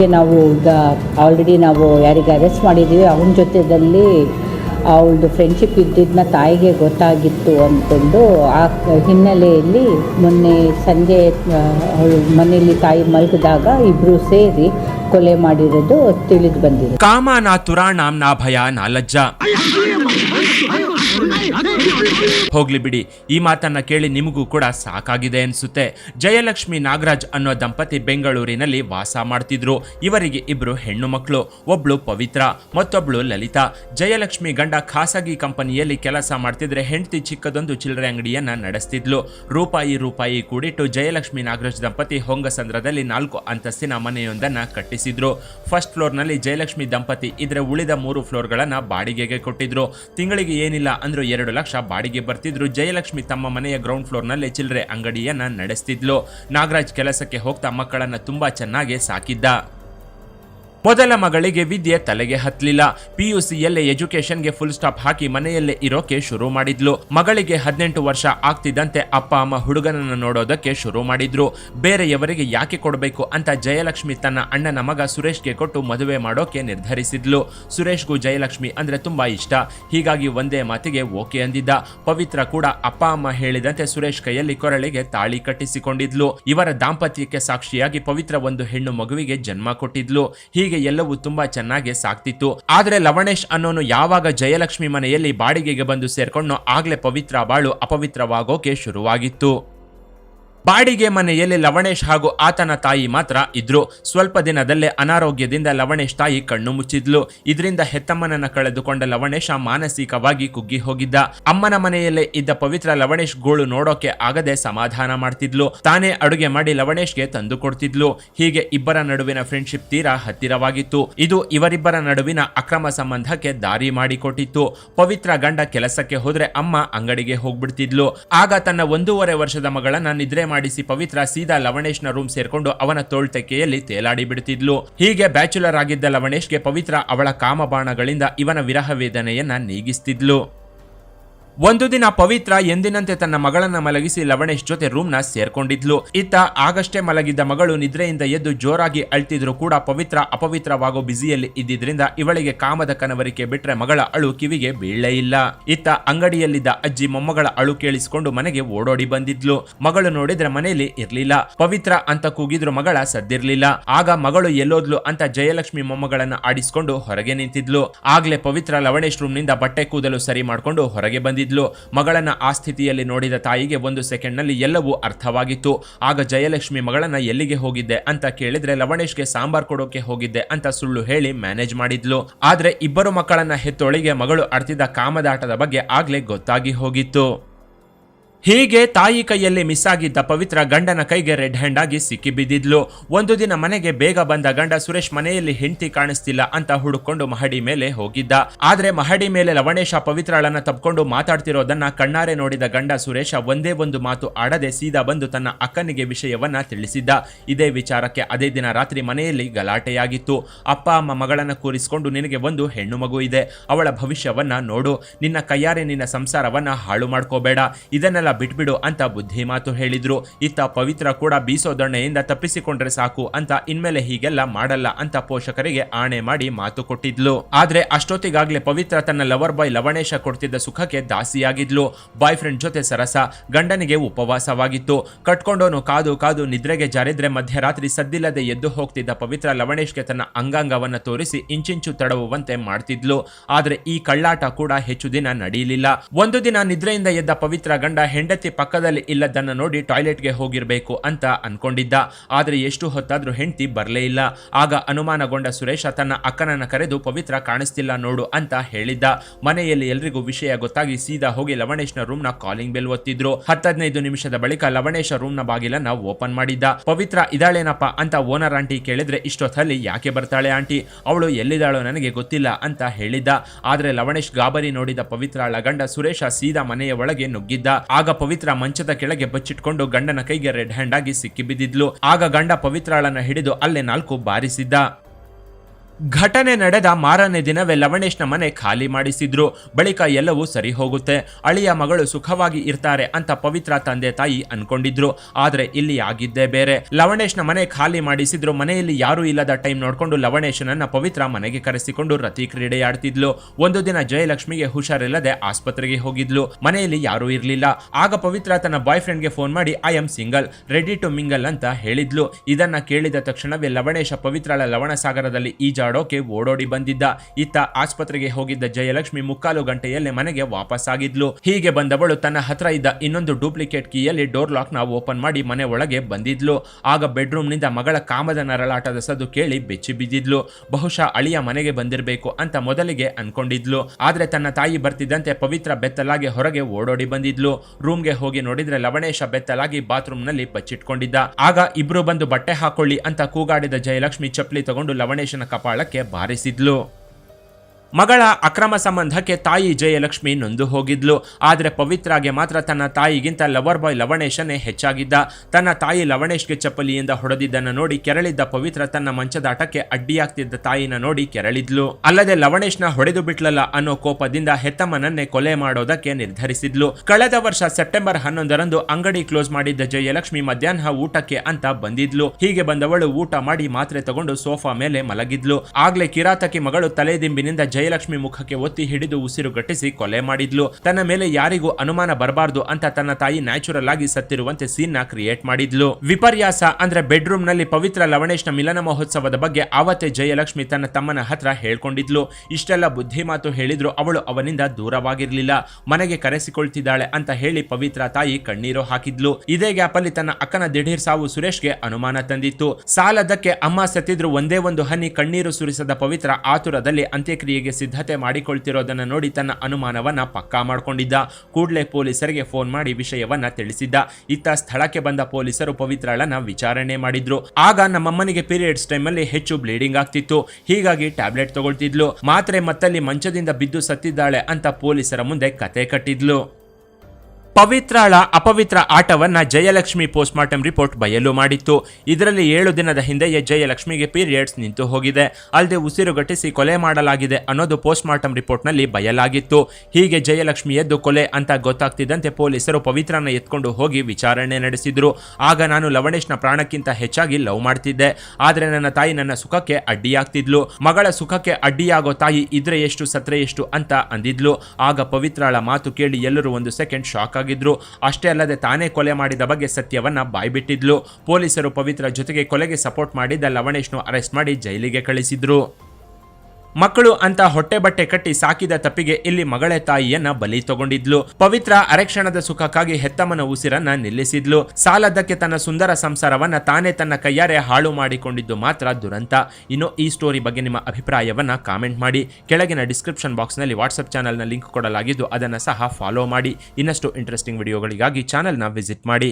ಅದಕ್ಕೆ ನಾವು ಈಗ ಆಲ್ರೆಡಿ ನಾವು ಯಾರಿಗೆ ಅರೆಸ್ಟ್ ಮಾಡಿದ್ದೀವಿ, ಅವನ ಜೊತೆದಲ್ಲಿ ಅವಳದು ಫ್ರೆಂಡ್ಶಿಪ್ ಇದ್ದಿದ್ದನ್ನ ತಾಯಿಗೆ ಗೊತ್ತಾಗಿತ್ತು ಅಂದ್ಕೊಂಡು ಆ ಹಿನ್ನೆಲೆಯಲ್ಲಿ ಮೊನ್ನೆ ಸಂಜೆ ಅವಳು ಮನೆಯಲ್ಲಿ ತಾಯಿ ಮಲಗಿದಾಗ ಇಬ್ಬರು ಸೇರಿ ಕೊಲೆ ಮಾಡಿರೋದು ತಿಳಿದು ಬಂದಿದೆ. ಕಾಮ ನಾ ಭಯ ನಾ ಲಜ್ಜ. ಹೋಗ್ಲಿ ಬಿಡಿ, ಈ ಮಾತನ್ನ ಕೇಳಿ ನಿಮಗೂ ಕೂಡ ಸಾಕಾಗಿದೆ ಅನ್ಸುತ್ತೆ. ಜಯಲಕ್ಷ್ಮಿ ನಾಗರಾಜ್ ಅನ್ನೋ ದಂಪತಿ ಬೆಂಗಳೂರಿನಲ್ಲಿ ವಾಸ ಮಾಡ್ತಿದ್ರು. ಇವರಿಗೆ ಇಬ್ರು ಹೆಣ್ಣು ಮಕ್ಕಳು ಒಬ್ಳು ಪವಿತ್ರ, ಮತ್ತೊಬ್ಳು ಲಲಿತಾ. ಜಯಲಕ್ಷ್ಮಿ ಗಂಡ ಖಾಸಗಿ ಕಂಪನಿಯಲ್ಲಿ ಕೆಲಸ ಮಾಡ್ತಿದ್ರೆ ಹೆಂಡತಿ ಚಿಕ್ಕದೊಂದು ಚಿಲ್ಲರೆ ಅಂಗಡಿಯನ್ನ ನಡೆಸ್ತಿದ್ಲು. ರೂಪಾಯಿ ರೂಪಾಯಿ ಕೂಡಿಟ್ಟು ಜಯಲಕ್ಷ್ಮಿ ನಾಗರಾಜ್ ದಂಪತಿ ಹೊಂಗಸಂದ್ರದಲ್ಲಿ ನಾಲ್ಕು ಅಂತಸ್ತಿನ ಮನೆಯೊಂದನ್ನ ಕಟ್ಟಿಸಿದ್ರು. ಫಸ್ಟ್ ಫ್ಲೋರ್ನಲ್ಲಿ ಜಯಲಕ್ಷ್ಮಿ ದಂಪತಿ ಇದ್ರೆ ಉಳಿದ ಮೂರು ಫ್ಲೋರ್ಗಳನ್ನ ಬಾಡಿಗೆಗೆ ಕೊಟ್ಟಿದ್ರು. ತಿಂಗಳಿಗೆ ಏನಿಲ್ಲ ಅಂದ್ರೂ ಎರಡು ಲಕ್ಷ ಬಾಡಿಗೆ ಬರ್ತಿದ್ರು. ಜಯಲಕ್ಷ್ಮಿ ತಮ್ಮ ಮನೆಯ ಗ್ರೌಂಡ್ ಫ್ಲೋರ್ನಲ್ಲಿ ಚಿಲ್ಲರೆ ಅಂಗಡಿಯನ್ನ ನಡೆಸ್ತಿದ್ಲು. ನಾಗರಾಜ್ ಕೆಲಸಕ್ಕೆ ಹೋಗ್ತಾ ಮಕ್ಕಳನ್ನ ತುಂಬಾ ಚೆನ್ನಾಗಿ ಸಾಕಿದ್ದ. ಮೊದಲ ಮಗಳಿಗೆ ವಿದ್ಯೆ ತಲೆಗೆ ಹತ್ತಲಿಲ್ಲ ಪಿಯುಸಿಯಲ್ಲೇ ಎಜುಕೇಶನ್ಗೆ ಫುಲ್ ಸ್ಟಾಪ್ ಹಾಕಿ ಮನೆಯಲ್ಲೇ ಇರೋಕೆ ಶುರು ಮಾಡಿದ್ಲು. ಮಗಳಿಗೆ ಹದಿನೆಂಟು ವರ್ಷ ಆಗ್ತಿದ್ದಂತೆ ಅಪ್ಪ, ಅಮ್ಮ ಹುಡುಗನನ್ನು ನೋಡೋದಕ್ಕೆ ಶುರು ಮಾಡಿದ್ರು. ಬೇರೆಯವರಿಗೆ ಯಾಕೆ ಕೊಡಬೇಕು ಅಂತ ಜಯಲಕ್ಷ್ಮಿ ತನ್ನ ಅಣ್ಣನ ಮಗ ಸುರೇಶ್ಗೆ ಕೊಟ್ಟು ಮದುವೆ ಮಾಡೋಕೆ ನಿರ್ಧರಿಸಿದ್ಲು. ಸುರೇಶ್ಗೂ ಜಯಲಕ್ಷ್ಮಿ ಅಂದ್ರೆ ತುಂಬಾ ಇಷ್ಟ. ಹೀಗಾಗಿ ಒಂದೇ ಮಾತಿಗೆ ಓಕೆ ಅಂದಿದ್ದ. ಪವಿತ್ರ ಕೂಡ ಅಪ್ಪ, ಅಮ್ಮ ಹೇಳಿದಂತೆ ಸುರೇಶ್ ಕೈಯಲ್ಲಿ ಕೊರಳಿಗೆ ತಾಳಿ ಕಟ್ಟಿಸಿಕೊಂಡಿದ್ಲು. ಇವರ ದಾಂಪತ್ಯಕ್ಕೆ ಸಾಕ್ಷಿಯಾಗಿ ಪವಿತ್ರ ಒಂದು ಹೆಣ್ಣು ಮಗುವಿಗೆ ಜನ್ಮ ಕೊಟ್ಟಿದ್ಲು. ಎಲ್ಲವೂ ತುಂಬಾ ಚೆನ್ನಾಗಿ ಸಾಕ್ತಿತ್ತು. ಆದ್ರೆ ಲವಣೇಶ್ ಅನ್ನೋನು ಯಾವಾಗ ಜಯಲಕ್ಷ್ಮಿ ಮನೆಯಲ್ಲಿ ಬಾಡಿಗೆಗೆ ಬಂದು ಸೇರ್ಕೊಂಡು ಆಗ್ಲೇ ಪವಿತ್ರ ಬಾಳು ಅಪವಿತ್ರವಾಗೋಕೆ ಶುರುವಾಗಿತ್ತು. ಬಾಡಿಗೆ ಮನೆಯಲ್ಲಿ ಲವಣೇಶ್ ಹಾಗೂ ಆತನ ತಾಯಿ ಮಾತ್ರ ಇದ್ರು. ಸ್ವಲ್ಪ ದಿನದಲ್ಲೇ ಅನಾರೋಗ್ಯದಿಂದ ಲವಣೇಶ್ ತಾಯಿ ಕಣ್ಣು ಮುಚ್ಚಿದ್ಲು. ಇದರಿಂದ ಹೆತ್ತಮ್ಮನನ್ನ ಕಳೆದುಕೊಂಡ ಲವಣೇಶ ಮಾನಸಿಕವಾಗಿ ಕುಗ್ಗಿ ಹೋಗಿದ್ದ. ಅಮ್ಮನ ಮನೆಯಲ್ಲೇ ಇದ್ದ ಪವಿತ್ರ ಲವಣೇಶ್ ಗೋಳು ನೋಡೋಕೆ ಆಗದೆ ಸಮಾಧಾನ ಮಾಡ್ತಿದ್ಲು. ತಾನೇ ಅಡುಗೆ ಮಾಡಿ ಲವಣೇಶ್ಗೆ ತಂದು ಕೊಡ್ತಿದ್ಲು. ಹೀಗೆ ಇಬ್ಬರ ನಡುವಿನ ಫ್ರೆಂಡ್ಶಿಪ್ ತೀರಾ ಹತ್ತಿರವಾಗಿತ್ತು. ಇದು ಇವರಿಬ್ಬರ ನಡುವಿನ ಅಕ್ರಮ ಸಂಬಂಧಕ್ಕೆ ದಾರಿ ಮಾಡಿಕೊಟ್ಟಿತ್ತು. ಪವಿತ್ರ ಗಂಡ ಕೆಲಸಕ್ಕೆ ಹೋದ್ರೆ ಅಮ್ಮ ಅಂಗಡಿಗೆ ಹೋಗ್ಬಿಡ್ತಿದ್ಲು. ಆಗ ತನ್ನ ಒಂದೂವರೆ ವರ್ಷದ ಮಗಳನ್ನ ನಿದ್ರೆ ಮಾಡಿಸಿ ಪವಿತ್ರ ಸೀದಾ ಲವಣೇಶ್ನ ರೂಮ್ ಸೇರ್ಕೊಂಡು ಅವನ ತೋಳ್ತೆಕ್ಕೆಯಲ್ಲಿ ತೇಲಾಡಿ ಬಿಡುತ್ತಿದ್ಲು. ಹೀಗೆ ಬ್ಯಾಚುಲರ್ ಆಗಿದ್ದ ಲವಣೇಶ್ಗೆ ಪವಿತ್ರ ಅವಳ ಕಾಮಬಾಣಗಳಿಂದ ಇವನ ವಿರಹ ವೇದನೆಯನ್ನ ನೀಗಿಸ್ತಿದ್ಲು. ಒಂದು ದಿನ ಪವಿತ್ರ, ಎಂದಿನಂತೆ ತನ್ನ ಮಗಳನ್ನ ಮಲಗಿಸಿ ಲವಣೇಶ್ ಜೊತೆ ರೂಮ್ನ ಸೇರ್ಕೊಂಡಿದ್ಲು. ಇತ್ತ ಆಗಷ್ಟೇ ಮಲಗಿದ್ದ ಮಗಳು ನಿದ್ರೆಯಿಂದ ಎದ್ದು ಜೋರಾಗಿ ಅಳ್ತಿದ್ರು ಕೂಡ ಪವಿತ್ರ, ಅಪವಿತ್ರವಾಗೋ ಬ್ಯುಸಿಯಲ್ಲಿ ಇದ್ದಿದ್ರಿಂದ ಇವಳಿಗೆ ಕಾಮದ ಕನವರಿಕೆ ಬಿಟ್ರೆ ಮಗಳ ಅಳು ಕಿವಿಗೆ ಬೀಳಲೇ ಇಲ್ಲ. ಇತ್ತ ಅಂಗಡಿಯಲ್ಲಿದ್ದ ಅಜ್ಜಿ ಮೊಮ್ಮಗಳ ಅಳು ಕೇಳಿಸಿಕೊಂಡು ಮನೆಗೆ ಓಡೋಡಿ ಬಂದಿದ್ಲು. ಮಗಳು ನೋಡಿದ್ರೆ ಮನೆಯಲ್ಲಿ ಇರ್ಲಿಲ್ಲ. ಪವಿತ್ರ ಅಂತ ಕೂಗಿದ್ರು ಮಗಳ ಸದ್ದಿರ್ಲಿಲ್ಲ. ಆಗ ಮಗಳು ಎಲ್ಲೋದ್ಲು ಅಂತ ಜಯಲಕ್ಷ್ಮಿ ಮೊಮ್ಮಗಳನ್ನ ಆಡಿಸ್ಕೊಂಡು ಹೊರಗೆ ನಿಂತಿದ್ಲು. ಆಗ್ಲೇ ಪವಿತ್ರ, ಲವಣೇಶ್ ರೂಮ್ನಿಂದ ಬಟ್ಟೆ ಕೂದಲು ಸರಿ ಮಾಡ್ಕೊಂಡು ಹೊರಗೆ ಬಂದಿದ್ಲು. ಮಗಳನ್ನ ಆ ಸ್ಥಿತಿಯಲ್ಲಿ ನೋಡಿದ ತಾಯಿಗೆ ಒಂದು ಸೆಕೆಂಡ್ನಲ್ಲಿ ಎಲ್ಲವೂ ಅರ್ಥವಾಗಿತ್ತು. ಆಗ ಜಯಲಕ್ಷ್ಮಿ ಮಗಳನ್ನ ಎಲ್ಲಿಗೆ ಹೋಗಿದ್ದೆ ಅಂತ ಕೇಳಿದ್ರೆ ಲವಣೇಶ್ಗೆ ಸಾಂಬಾರ್ ಕೊಡೋಕೆ ಹೋಗಿದ್ದೆ ಅಂತ ಸುಳ್ಳು ಹೇಳಿ ಮ್ಯಾನೇಜ್ ಮಾಡಿದ್ಲು. ಆದ್ರೆ ಇಬ್ಬರು ಮಕ್ಕಳನ್ನ ಹೆತ್ತೊಳಿಗೆ ಮಗಳು ಅಡ್ತಿದ್ದ ಕಾಮದಾಟದ ಬಗ್ಗೆ ಆಗ್ಲೇ ಗೊತ್ತಾಗಿ ಹೋಗಿತ್ತು. ಹೀಗೆ ತಾಯಿ ಕೈಯಲ್ಲಿ ಮಿಸ್ ಆಗಿದ್ದ ಪವಿತ್ರ ಗಂಡನ ಕೈಗೆ ರೆಡ್ ಹ್ಯಾಂಡ್ ಆಗಿ ಸಿಕ್ಕಿ ಬಿದ್ದಿದ್ಲು. ಒಂದು ದಿನ ಮನೆಗೆ ಬೇಗ ಬಂದ ಗಂಡ ಸುರೇಶ್ ಮನೆಯಲ್ಲಿ ಹೆಂಡತಿ ಕಾಣಿಸ್ತಿಲ್ಲ ಅಂತ ಹುಡುಕೊಂಡು ಮಹಡಿ ಮೇಲೆ ಹೋಗಿದ್ದ. ಆದ್ರೆ ಮಹಡಿ ಮೇಲೆ ಲವಣೇಶ ಪವಿತ್ರಳನ್ನ ತಪ್ಕೊಂಡು ಮಾತಾಡ್ತಿರೋದನ್ನ ಕಣ್ಣಾರೆ ನೋಡಿದ ಗಂಡ ಸುರೇಶ ಒಂದೇ ಒಂದು ಮಾತು ಆಡದೆ ಸೀದಾ ಬಂದು ತನ್ನ ಅಕ್ಕನಿಗೆ ವಿಷಯವನ್ನ ತಿಳಿಸಿದ್ದ. ಇದೇ ವಿಚಾರಕ್ಕೆ ಅದೇ ದಿನ ರಾತ್ರಿ ಮನೆಯಲ್ಲಿ ಗಲಾಟೆಯಾಗಿತ್ತು. ಅಪ್ಪ, ಅಮ್ಮ ಮಗಳನ್ನ ಕೂರಿಸಿಕೊಂಡು ನಿನಗೆ ಒಂದು ಹೆಣ್ಣು ಮಗು ಇದೆ. ಅವಳ ಭವಿಷ್ಯವನ್ನ ನೋಡು. ನಿನ್ನ ಕೈಯಾರೆ ನಿನ್ನ ಸಂಸಾರವನ್ನ ಹಾಳು ಮಾಡ್ಕೋಬೇಡ. ಇದನ್ನೆಲ್ಲ ಬಿಟ್ಬಿಡು ಅಂತ ಬುದ್ಧಿ ಮಾತು ಹೇಳಿದ್ರು. ಇತ್ತ ಪವಿತ್ರ ಕೂಡ ಬೀಸೋ ದೊಣ್ಣೆಯಿಂದ ತಪ್ಪಿಸಿಕೊಂಡ್ರೆ ಸಾಕು ಅಂತ ಇನ್ಮೇಲೆ ಹೀಗೆಲ್ಲ ಮಾಡಲ್ಲ ಅಂತ ಪೋಷಕರಿಗೆ ಆಣೆ ಮಾಡಿ ಮಾತು ಕೊಟ್ಟಿದ್ಲು. ಆದ್ರೆ ಅಷ್ಟೊತ್ತಿಗಾಗ್ಲೇ ಪವಿತ್ರ ತನ್ನ ಲವರ್ ಬಾಯ್ ಲವಣೇಶ ಕೊಡ್ತಿದ್ದ ಸುಖಕ್ಕೆ ದಾಸಿಯಾಗಿದ್ಲು. ಬಾಯ್ ಫ್ರೆಂಡ್ ಜೊತೆ ಸರಸ, ಗಂಡನಿಗೆ ಉಪವಾಸವಾಗಿತ್ತು. ಕಟ್ಕೊಂಡೋನು ಕಾದು ಕಾದು ನಿದ್ರೆಗೆ ಜಾರಿದ್ರೆ ಮಧ್ಯರಾತ್ರಿ ಸದ್ದಿಲ್ಲದೆ ಎದ್ದು ಹೋಗ್ತಿದ್ದ ಪವಿತ್ರ ಲವಣೇಶ್ಗೆ ತನ್ನ ಅಂಗಾಂಗವನ್ನ ತೋರಿಸಿ ಇಂಚಿಂಚು ತಡವುವಂತೆ ಮಾಡ್ತಿದ್ಲು. ಆದ್ರೆ ಈ ಕಳ್ಳಾಟ ಕೂಡ ಹೆಚ್ಚು ದಿನ ನಡೆಯಲಿಲ್ಲ ಒಂದು ದಿನ ನಿದ್ರೆಯಿಂದ ಎದ್ದ ಪವಿತ್ರ ಗಂಡ ಹೆಂಡತಿ ಪಕ್ಕದಲ್ಲಿ ಇಲ್ಲದನ್ನು ನೋಡಿ ಟಾಯ್ಲೆಟ್ಗೆ ಹೋಗಿರಬೇಕು ಅಂತ ಅನ್ಕೊಂಡಿದ್ದ. ಆದರೆ ಎಷ್ಟು ಹೊತ್ತಾದರೂ ಹೆಂಡತಿ ಬರಲೇ ಇಲ್ಲ. ಆಗ ಅನುಮಾನಗೊಂಡ ಸುರೇಶ ತನ್ನ ಅಕ್ಕನನ್ನ ಕರೆದು, ಪವಿತ್ರ, ಕಾಣಿಸ್ತಿಲ್ಲ ನೋಡು ಅಂತ ಹೇಳಿದ್ದ. ಮನೆಯಲ್ಲಿ ಎಲ್ರಿಗೂ ವಿಷಯ ಗೊತ್ತಾಗಿ ಸೀದಾ ಹೋಗಿ ಲವಣೇಶ್ನ ರೂಮ್ನ ಕಾಲಿಂಗ್ ಬೆಲ್ ಒತ್ತಿದ್ರು. ಹತ್ತದೈದು ನಿಮಿಷದ ಬಳಿಕ ಲವಣೇಶ ರೂಮ್ನ ಬಾಗಿಲನ್ನ ಓಪನ್ ಮಾಡಿದ್ದ. ಪವಿತ್ರ ಇದಾಳೇನಪ್ಪ ಅಂತ ಓನರ್ ಆಂಟಿ ಕೇಳಿದ್ರೆ, ಇಷ್ಟೊತ್ತಲ್ಲಿ ಯಾಕೆ ಬರ್ತಾಳೆ ಆಂಟಿ ಅವಳು ಎಲ್ಲಿದ್ದಾಳೋ ನನಗೆ ಗೊತ್ತಿಲ್ಲ ಅಂತ ಹೇಳಿದ್ದ. ಆದ್ರೆ ಲವಣೇಶ್ ಗಾಬರಿ ನೋಡಿದ ಪವಿತ್ರ ಗಂಡ ಸುರೇಶ ಸೀದಾ ಮನೆಯ ಒಳಗೆ ನುಗ್ಗಿದ್ದ. ಆಗ ಪವಿತ್ರ ಮಂಚದ ಕೆಳಗೆ ಬಚ್ಚಿಟ್ಕೊಂಡು ಗಂಡನ ಕೈಗೆ ರೆಡ್ ಹ್ಯಾಂಡ್ ಆಗಿ ಸಿಕ್ಕಿಬಿದ್ದಿದ್ಲು. ಆಗ ಗಂಡ ಪವಿತ್ರಾಳನ್ನ ಹಿಡಿದು ಅಲ್ಲೇ ನಾಲ್ಕು ಬಾರಿಸಿದ್ದ. ಘಟನೆ ನಡೆದ ಮಾರನೇ ದಿನವೇ ಲವಣೇಶ್ನ ಮನೆ ಖಾಲಿ ಮಾಡಿಸಿದ್ರು. ಬಳಿಕ ಎಲ್ಲವೂ ಸರಿ ಹೋಗುತ್ತೆ. ಅಳಿಯ ಮಗಳು ಸುಖವಾಗಿ ಇರ್ತಾರೆ ಅಂತ ಪವಿತ್ರ ತಂದೆ ತಾಯಿ ಅನ್ಕೊಂಡಿದ್ರು. ಆದ್ರೆ ಇಲ್ಲಿ ಆಗಿದ್ದೇ ಬೇರೆ. ಲವಣೇಶ್ನ ಮನೆ ಖಾಲಿ ಮಾಡಿಸಿದ್ರು. ಮನೆಯಲ್ಲಿ ಯಾರೂ ಇಲ್ಲದ ಟೈಮ್ ನೋಡ್ಕೊಂಡು ಲವಣೇಶನನ್ನ ಪವಿತ್ರ ಮನೆಗೆ ಕರೆಸಿಕೊಂಡು ರತಿ ಕ್ರೀಡೆಯಾಡ್ತಿದ್ಲು. ಒಂದು ದಿನ ಜಯಲಕ್ಷ್ಮಿಗೆ ಹುಷಾರಿಲ್ಲದೆ ಆಸ್ಪತ್ರೆಗೆ ಹೋಗಿದ್ಲು. ಮನೆಯಲ್ಲಿ ಯಾರೂ ಇರ್ಲಿಲ್ಲ. ಆಗ ಪವಿತ್ರ ತನ್ನ ಬಾಯ್ ಫ್ರೆಂಡ್ಗೆ ಫೋನ್ ಮಾಡಿ, I am single, ready to mingle ಅಂತ ಹೇಳಿದ್ಲು. ಇದನ್ನ ಕೇಳಿದ ತಕ್ಷಣವೇ ಲವಣೇಶ ಪವಿತ್ರಳ ಲವಣ ಸಾಗರದಲ್ಲಿ ಈಜಾಡೋಕೆ ಓಡೋಡಿ ಬಂದಿದ್ದ. ಇತ್ತ ಆಸ್ಪತ್ರೆಗೆ ಹೋಗಿದ್ದ ಜಯಲಕ್ಷ್ಮಿ ಮುಕ್ಕಾಲು ಗಂಟೆಯಲ್ಲೇ ಮನೆಗೆ ವಾಪಸ್ ಆಗಿದ್ಲು ಹೀಗೆ ಬಂದವಳು ತನ್ನ ಹತ್ರ ಇದ್ದ ಇನ್ನೊಂದು ಡೂಪ್ಲಿಕೇಟ್ ಕೀಯಲ್ಲಿ ಡೋರ್ ಲಾಕ್ನ ಓಪನ್ ಮಾಡಿ ಮನೆ ಒಳಗೆ ಬಂದಿದ್ಲು. ಆಗ ಬೆಡ್ರೂಮ್ನಿಂದ ಮಗಳ ಕಾಮದ ನರಳಾಟದ ಸದ್ದು ಕೇಳಿ ಬೆಚ್ಚಿ ಬಿದ್ದಿದ್ಲು. ಬಹುಶಃ ಅಳಿಯ ಮನೆಗೆ ಬಂದಿರಬೇಕು ಅಂತ ಮೊದಲಿಗೆ ಅನ್ಕೊಂಡಿದ್ಲು. ಆದ್ರೆ ತನ್ನ ತಾಯಿ ಬರ್ತಿದ್ದಂತೆ ಪವಿತ್ರ ಬೆತ್ತಲಾಗಿ ಹೊರಗೆ ಓಡೋಡಿ ಬಂದಿದ್ಲು. ರೂಮ್ಗೆ ಹೋಗಿ ನೋಡಿದ್ರೆ ಲವಣೇಶ ಬೆತ್ತಲಾಗಿ ಬಾತ್ರೂಮ್ನಲ್ಲಿ ಬಚ್ಚಿಟ್ಕೊಂಡಿದ್ದ. ಆಗ ಇಬ್ರು ಬಂದು ಬಟ್ಟೆ ಹಾಕೊಳ್ಳಿ ಅಂತ ಕೂಗಾಡಿದ ಜಯಲಕ್ಷ್ಮಿ ಚಪ್ಪಲಿ ತಗೊಂಡು ಲವಣೇಶನ ಕಪಾಳಕ್ಕೆ ಬಾರಿಸಿದ್ಲು ಮಗಳ ಅಕ್ರಮ ಸಂಬಂಧಕ್ಕೆ ತಾಯಿ ಜಯಲಕ್ಷ್ಮಿ ನೊಂದು ಹೋಗಿದ್ಲು. ಆದರೆ ಪವಿತ್ರಾಗೆ ಮಾತ್ರ ತನ್ನ ತಾಯಿಗಿಂತ ಲವರ್ ಬಾಯ್ ಲವಣೇಶನೇ ಹೆಚ್ಚಾಗಿದ್ದ. ತನ್ನ ತಾಯಿ ಲವಣೇಶ್ಗೆ ಚಪ್ಪಲಿಯಿಂದ ಹೊಡೆದಿದ್ದನ್ನು ನೋಡಿ ಕೆರಳಿದ್ದ ಪವಿತ್ರ ತನ್ನ ಮಂಚದಾಟಕ್ಕೆ ಅಡ್ಡಿಯಾಗ್ತಿದ್ದ ತಾಯಿನ ನೋಡಿ ಕೆರಳಿದ್ಲು. ಅಲ್ಲದೆ ಲವಣೇಶ್ನ ಹೊಡೆದು ಬಿಟ್ಲಲ್ಲ ಅನ್ನೋ ಕೋಪದಿಂದ ಹೆತ್ತಮ್ಮನನ್ನೇ ಕೊಲೆ ಮಾಡೋದಕ್ಕೆ ನಿರ್ಧರಿಸಿದ್ಲು. ಕಳೆದ ವರ್ಷ ಸೆಪ್ಟೆಂಬರ್ ಹನ್ನೊಂದರಂದು ಅಂಗಡಿ ಕ್ಲೋಸ್ ಮಾಡಿದ್ದ ಜಯಲಕ್ಷ್ಮಿ ಮಧ್ಯಾಹ್ನ ಊಟಕ್ಕೆ ಅಂತ ಬಂದಿದ್ಲು. ಹೀಗೆ ಬಂದವಳು ಊಟ ಮಾಡಿ ಮಾತ್ರೆ ತಗೊಂಡು ಸೋಫಾ ಮೇಲೆ ಮಲಗಿದ್ಲು. ಆಗ್ಲೇ ಕಿರಾತಕಿ ಮಗಳು ತಲೆದಿಂಬಿನಿಂದ ಜಯಲಕ್ಷ್ಮಿ ಮುಖಕ್ಕೆ ಒತ್ತಿ ಹಿಡಿದು ಉಸಿರುಗಟ್ಟಿಸಿ ಕೊಲೆ ಮಾಡಿದ್ಲು. ತನ್ನ ಮೇಲೆ ಯಾರಿಗೂ ಅನುಮಾನ ಬರಬಾರದು ಅಂತ ತನ್ನ ತಾಯಿ ನ್ಯಾಚುರಲ್ ಆಗಿ ಸತ್ತಿರುವಂತೆ ಸೀನ್ನ ಕ್ರಿಯೇಟ್ ಮಾಡಿದ್ಲು. ವಿಪರ್ಯಾಸ ಅಂದ್ರೆ ಬೆಡ್ರೂಮ್ನಲ್ಲಿ ಪವಿತ್ರ ಲವಣೇಶ್ನ ಮಿಲನ ಮಹೋತ್ಸವದ ಬಗ್ಗೆ ಆವತ್ತೆ ಜಯಲಕ್ಷ್ಮಿ ತನ್ನ ತಮ್ಮನ ಹತ್ರ ಹೇಳ್ಕೊಂಡಿದ್ಲು. ಇಷ್ಟೆಲ್ಲ ಬುದ್ಧಿ ಮಾತು ಹೇಳಿದ್ರು ಅವಳು ಅವನಿಂದ ದೂರವಾಗಿರ್ಲಿಲ್ಲ. ಮನೆಗೆ ಕರೆಸಿಕೊಳ್ತಿದ್ದಾಳೆ ಅಂತ ಹೇಳಿ ಪವಿತ್ರ ತಾಯಿ ಕಣ್ಣೀರು ಹಾಕಿದ್ಲು. ಇದೇ ಗ್ಯಾಪ್ ಅಲ್ಲಿ ತನ್ನ ಅಕ್ಕನ ದಿಢೀರ್ ಸಾವು ಸುರೇಶ್ಗೆ ಅನುಮಾನ ತಂದಿತ್ತು. ಸಾಲದಕ್ಕೆ ಅಮ್ಮ ಸತ್ತಿದ್ರು ಒಂದೇ ಒಂದು ಹನಿ ಕಣ್ಣೀರು ಸುರಿಸದ ಪವಿತ್ರ ಆತುರದಲ್ಲಿ ಅಂತ್ಯಕ್ರಿಯೆಗೆ ಸಿದ್ಧತೆ ಮಾಡಿಕೊಳ್ತಿರೋದನ್ನು ನೋಡಿ ತನ್ನ ಅನುಮಾನವನ್ನ ಪಕ್ಕಾ ಮಾಡಿಕೊಂಡಿದ್ದ. ಕೂಡಲೇ ಪೊಲೀಸರಿಗೆ ಫೋನ್ ಮಾಡಿ ವಿಷಯವನ್ನ ತಿಳಿಸಿದ್ದ. ಇತ್ತ ಸ್ಥಳಕ್ಕೆ ಬಂದ ಪೊಲೀಸರು ಪವಿತ್ರಳನ್ನ ವಿಚಾರಣೆ ಮಾಡಿದ್ರು. ಆಗ ನಮ್ಮಮ್ಮನಿಗೆ ಪೀರಿಯಡ್ಸ್ ಟೈಮಲ್ಲಿ ಹೆಚ್ಚು ಬ್ಲೀಡಿಂಗ್ ಆಗ್ತಿತ್ತು. ಹೀಗಾಗಿ ಟ್ಯಾಬ್ಲೆಟ್ ತಗೊಳ್ತಿದ್ಲು. ಮಾತ್ರೆ ಮತ್ತಲ್ಲಿ ಮಂಚದಿಂದ ಬಿದ್ದು ಸತ್ತಿದ್ದಾಳೆ ಅಂತ ಪೊಲೀಸರ ಮುಂದೆ ಕತೆ ಕಟ್ಟಿದ್ಲು. ಪವಿತ್ರಾಳ ಅಪವಿತ್ರ ಆಟವನ್ನ ಜಯಲಕ್ಷ್ಮಿ ಪೋಸ್ಟ್ ಮಾರ್ಟಮ್ ರಿಪೋರ್ಟ್ ಬಯಲು ಮಾಡಿತ್ತು. ಇದರಲ್ಲಿ ಏಳು ದಿನದ ಹಿಂದೆಯೇ ಜಯಲಕ್ಷ್ಮಿಗೆ ಪೀರಿಯಡ್ಸ್ ನಿಂತು ಹೋಗಿದೆ. ಅಲ್ಲದೆ ಉಸಿರುಗಟ್ಟಿಸಿ ಕೊಲೆ ಮಾಡಲಾಗಿದೆ ಅನ್ನೋದು ಪೋಸ್ಟ್ ಮಾರ್ಟಮ್ ರಿಪೋರ್ಟ್ನಲ್ಲಿ ಬಯಲಾಗಿತ್ತು. ಹೀಗೆ ಜಯಲಕ್ಷ್ಮಿ ಎದ್ದು ಕೊಲೆ ಅಂತ ಗೊತ್ತಾಗ್ತಿದ್ದಂತೆ ಪೊಲೀಸರು ಪವಿತ್ರನ ಎತ್ಕೊಂಡು ಹೋಗಿ ವಿಚಾರಣೆ ನಡೆಸಿದ್ರು. ಆಗ ನಾನು ಲವಣೇಶ್ನ ಪ್ರಾಣಕ್ಕಿಂತ ಹೆಚ್ಚಾಗಿ ಲವ್ ಮಾಡ್ತಿದ್ದೆ. ಆದ್ರೆ ನನ್ನ ತಾಯಿ ನನ್ನ ಸುಖಕ್ಕೆ ಅಡ್ಡಿಯಾಗ್ತಿದ್ಲು. ಮಗಳ ಸುಖಕ್ಕೆ ಅಡ್ಡಿಯಾಗೋ ತಾಯಿ ಇದ್ರೆ ಎಷ್ಟು ಸತ್ರೆ ಎಷ್ಟು ಅಂತ ಅಂದಿದ್ಲು. ಆಗ ಪವಿತ್ರಾಳ ಮಾತು ಕೇಳಿ ಎಲ್ಲರೂ ಒಂದು ಸೆಕೆಂಡ್ ಶಾಕ್ ಆಗಿದ್ರು ಅಷ್ಟೇ ಅಲ್ಲದೆ ತಾನೇ ಕೊಲೆ ಮಾಡಿದ ಬಗ್ಗೆ ಸತ್ಯವನ್ನ ಬಾಯ್ಬಿಟ್ಟಿದ್ಲು. ಪೊಲೀಸರು ಪವಿತ್ರ ಜೊತೆಗೆ ಕೊಲೆಗೆ ಸಪೋರ್ಟ್ ಮಾಡಿದ್ದ ಲವಣೇಶ್ನು ಅರೆಸ್ಟ್ ಮಾಡಿ ಜೈಲಿಗೆ ಕಳಿಸಿದ್ರು. ಮಕ್ಕಳು ಅಂತ ಹೊಟ್ಟೆ ಬಟ್ಟೆ ಕಟ್ಟಿ ಸಾಕಿದ ತಪ್ಪಿಗೆ ಇಲ್ಲಿ ಮಗಳೇ ತಾಯಿಯನ್ನ ಬಲಿ ತಗೊಂಡಿದ್ಲು. ಪವಿತ್ರ ಅರೆಕ್ಷಣದ ಸುಖಕ್ಕಾಗಿ ಹೆತ್ತಮ್ಮನ ಉಸಿರನ್ನ ನಿಲ್ಲಿಸಿದ್ಲು. ಸಾಲದಕ್ಕೆ ತನ್ನ ಸುಂದರ ಸಂಸಾರವನ್ನ ತಾನೇ ತನ್ನ ಕೈಯಾರೆ ಹಾಳು ಮಾಡಿಕೊಂಡಿದ್ದು ಮಾತ್ರ ದುರಂತ. ಇನ್ನು ಈ ಸ್ಟೋರಿ ಬಗ್ಗೆ ನಿಮ್ಮ ಅಭಿಪ್ರಾಯವನ್ನ ಕಾಮೆಂಟ್ ಮಾಡಿ. ಕೆಳಗಿನ ಡಿಸ್ಕ್ರಿಪ್ಷನ್ ಬಾಕ್ಸ್ನಲ್ಲಿ ವಾಟ್ಸ್ಆಪ್ ಚಾನಲ್ನ ಲಿಂಕ್ ಕೊಡಲಾಗಿದ್ದು ಅದನ್ನು ಸಹ ಫಾಲೋ ಮಾಡಿ. ಇನ್ನಷ್ಟು ಇಂಟ್ರೆಸ್ಟಿಂಗ್ ವಿಡಿಯೋಗಳಿಗಾಗಿ ಚಾನಲ್ನ ವಿಸಿಟ್ ಮಾಡಿ.